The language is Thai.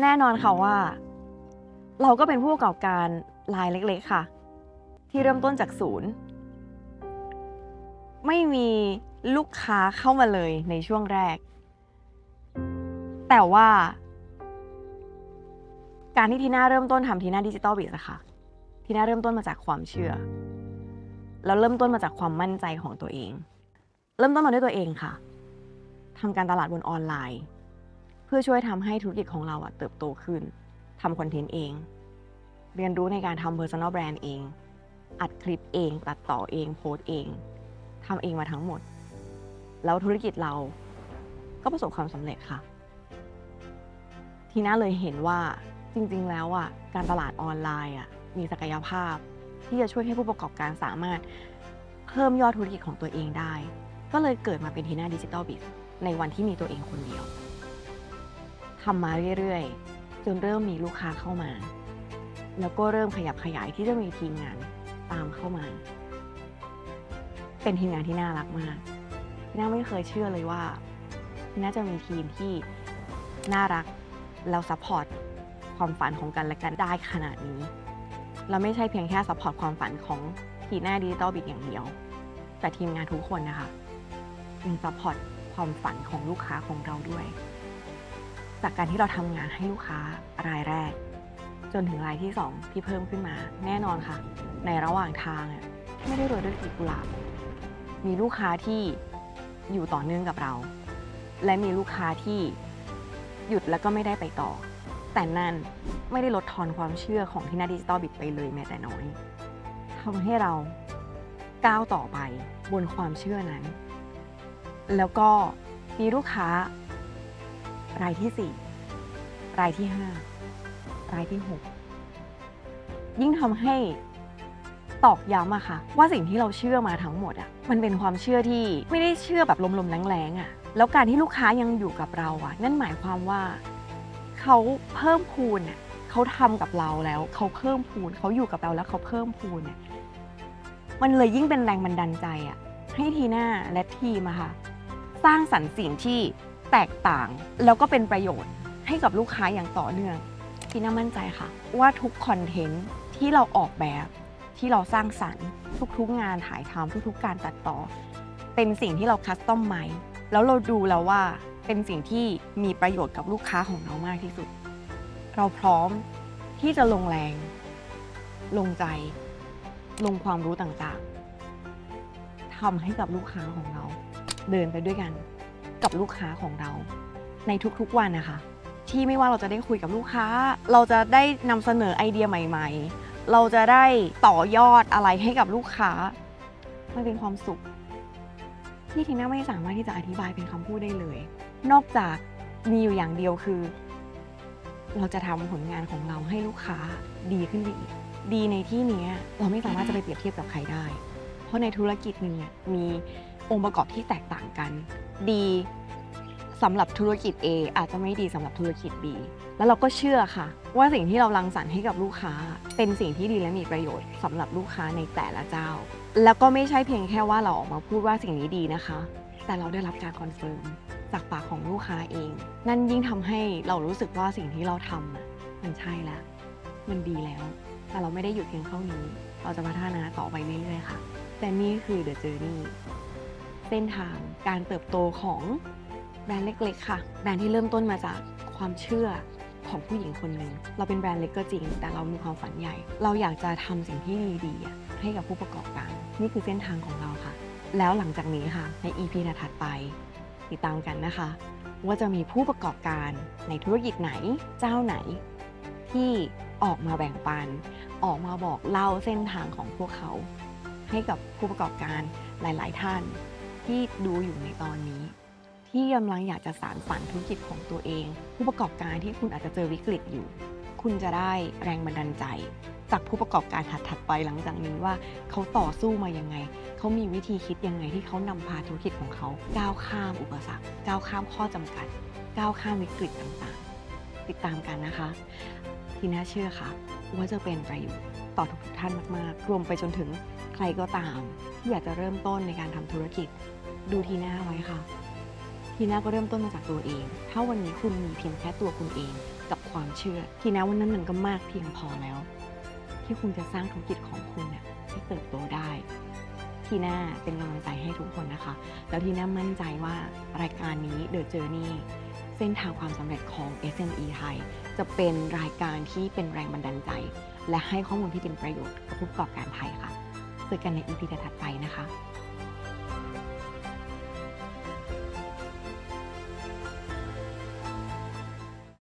แน่นอนค่ะว่า เราก็เป็นผู้ประกอบการรายเล็ก ๆ ค่ะ ที่เริ่มต้นจากศูนย์ ไม่มีลูกค้าเข้ามาเลยในช่วงแรก แต่ว่า การที่ทีน่าเริ่มต้นทำทีน่าดิจิตอลบิสอะค่ะทีน่าเริ่มต้นมาจากความเชื่อ แล้วเริ่มต้นมาจากความมั่นใจของตัวเอง เริ่มต้นมาด้วยตัวเองค่ะทำการตลาดบนออนไลน์เพื่อช่วยทำให้ธุรกิจของเราอะเติบโตขึ้นทำคอนเทนต์เอง เรียนรู้ในการทำ personal brand เอง อัดคลิปเอง ตัดต่อเอง โพสต์เองทำเองมาทั้งหมด แล้วธุรกิจเราก็ประสบความสำเร็จค่ะ ทีน่าเลยเห็นว่าจริง ๆ แล้วอะการตลาดออนไลน์อะมีศักยภาพ ที่จะช่วยให้ผู้ประกอบการสามารถเพิ่มยอดธุรกิจของตัวเองได้ ก็เลยเกิดมาเป็นทีน่าดิจิตอลบิสในวันที่มีตัวเองคนเดียว ทำมาเรื่อยๆ จนเริ่มมีลูกค้าเข้ามา แล้วก็เริ่มขยับขยายที่จะมีทีมงานตามเข้ามา เป็นทีมงานที่น่ารักมากน่าไม่เคยเชื่อเลยว่า น่าจะมีทีมที่น่ารักแล้วซัพพอร์ตความฝันของกันและกันได้ขนาดนี้ เราไม่ใช่เพียงแค่ซัพพอร์ตความฝันของทีหน้าดิจิตอลบิกอย่างเดียว แต่ทีมงานทุกคนนะคะยังซัพพอร์ตความฝันของลูกค้าของเราด้วย จากการที่เราทำงานให้ลูกค้ารายแรก จนถึงรายที่สองที่เพิ่มขึ้นมา แน่นอนค่ะ ในระหว่างทางไม่ได้โรยด้วยกีบกุหลาบมีลูกค้าที่อยู่ต่อเนื่องกับเรา และมีลูกค้าที่หยุดแล้วก็ไม่ได้ไปต่อ แต่นั่นไม่ได้ลดทอนความเชื่อของที่หน้าดิจิตอลบิตไปเลยแม้แต่น้อยทำให้เราก้าวต่อไปบนความเชื่อนั้น แล้วก็มีลูกค้า รายที่4รายที่5รายที่6ยิ่งทำให้ตอกย้ำอะค่ะ ว่าสิ่งที่เราเชื่อมาทั้งหมดอะมันเป็นความเชื่อที่ไม่ได้เชื่อแบบลมๆแรงๆอะแล้วการที่ลูกค้ายังอยู่กับเราอะนั่นหมายความว่าเขาเพิ่มพูนอะเขาทำกับเราแล้วเขาเพิ่มพูนเขาอยู่กับเราแล้วเขาเพิ่มพูนอะมันเลยยิ่งเป็นแรงบันดาลใจอะให้ทีน่าและทีมอะค่ะ สร้างสรรค์สิ่งที่ แตกต่าง แล้วก็เป็นประโยชน์ให้กับลูกค้าอย่างต่อเนื่องทีน่ามั่นใจค่ะ ว่าทุกคอนเทนต์ที่เราออกแบบที่เราสร้างสรรค์ ทุกๆงานถ่ายทำทุกๆ การตัดต่อ เป็นสิ่งที่เราคัสตอมไหมแล้วเราดูแล้วว่าเป็นสิ่งที่มีประโยชน์กับลูกค้าของเรามากที่สุด เราพร้อมที่จะลงแรง ลงใจ ลงความรู้ต่างๆทำให้กับลูกค้าของเรา เดินไปด้วยกัน กับลูกค้าของเรา ในทุกๆวันนะคะ ที่ไม่ว่าเราจะได้คุยกับลูกค้า เราจะได้นำเสนอไอเดียใหม่ ๆ เราจะได้ต่อยอดอะไรให้กับลูกค้า มันเป็นความสุข ที่ทีน่าไม่สามารถที่จะอธิบายเป็นคำพูดได้เลย นอกจากมีอยู่อย่างเดียวคือ เราจะทำผลงานของเราให้ลูกค้าดีขึ้นไปอีกดีในที่นี้เราไม่สามารถจะไปเปรียบเทียบกับใครได้ เพราะในธุรกิจหนึ่งเนี่ยมีองค์ประกอบที่แตกต่างกัน ดีสำหรับธุรกิจ A อาจจะไม่ดีสำหรับธุรกิจ B แล้วเราก็เชื่อค่ะ ว่าสิ่งที่เรารังสรรค์ให้กับลูกค้า เป็นสิ่งที่ดีและมีประโยชน์สำหรับลูกค้าในแต่ละเจ้า แล้วก็ไม่ใช่เพียงแค่ว่าเราออกมาพูดว่าสิ่งนี้ดีนะคะ แต่เราได้รับการคอนเฟิร์มจากปากของลูกค้าเอง นั่นยิ่งทำให้เรารู้สึกว่าสิ่งที่เราทำมันใช่แล้ว มันดีแล้ว แต่เราไม่ได้หยุดเพียงเท่านี้ เราจะพัฒนาต่อไปเรื่อยๆค่ะ แต่นี่คือ The Journey เส้นทางการเติบโตของแบรนด์เล็กๆค่ะ แบรนด์ที่เริ่มต้นมาจากความเชื่อของผู้หญิงคนหนึ่ง เราเป็นแบรนด์เล็กก็จริง แต่เรามีความฝันใหญ่ เราอยากจะทำสิ่งที่ดีๆให้กับผู้ประกอบการ นี่คือเส้นทางของเราค่ะ แล้วหลังจากนี้ค่ะ ใน EP ถัดไป ติดตามกันนะคะ ว่าจะมีผู้ประกอบการในธุรกิจไหน เจ้าไหน ที่ออกมาแบ่งปัน ออกมาบอกเล่าเส้นทางของพวกเขา ให้กับผู้ประกอบการหลาย ๆ ท่าน ที่ดูอยู่ในตอนนี้ ที่กำลังอยากจะสานฝันธุรกิจของตัวเอง ผู้ประกอบการที่คุณอาจจะเจอวิกฤตอยู่ คุณจะได้แรงบันดาลใจ จากผู้ประกอบการถัดๆไปหลังจากนี้ว่าเขาต่อสู้มายังไง เขามีวิธีคิดยังไงที่เขานำพาธุรกิจของเขาก้าวข้ามอุปสรรคก้าวข้ามข้อจำกัดก้าวข้ามวิกฤตต่างๆ ติดตามกันนะคะที่น่าเชื่อค่ะว่าจะเป็นประโยชน์ ต่อทุกๆท่านมากๆ รวมไปจนถึงใครก็ตาม ที่อยากจะเริ่มต้นในการทำธุรกิจ ดูทีหน้าไว้ค่ะ ทีหน้าก็เริ่มต้นมาจากตัวเอง ถ้าวันนี้คุณมีเพียงแค่ตัวคุณเอง กับความเชื่อ ทีน่าวันนั้นมันก็มากเพียงพอแล้ว ที่คุณจะสร้างธุรกิจของคุณน่ะให้เติบโตได้ ทีน่าเป็นกำลังใจให้ทุกคนนะคะ แล้วทีน่ามั่นใจว่ารายการนี้ The Journey เส้นทางความสำเร็จของ SME ไทยจะเป็นรายการที่เป็นแรงบันดาลใจ และให้ข้อมูลที่เป็นประโยชน์กับผู้ประกอบการไทยค่ะเจอกันใน EP ถัดไปนะคะ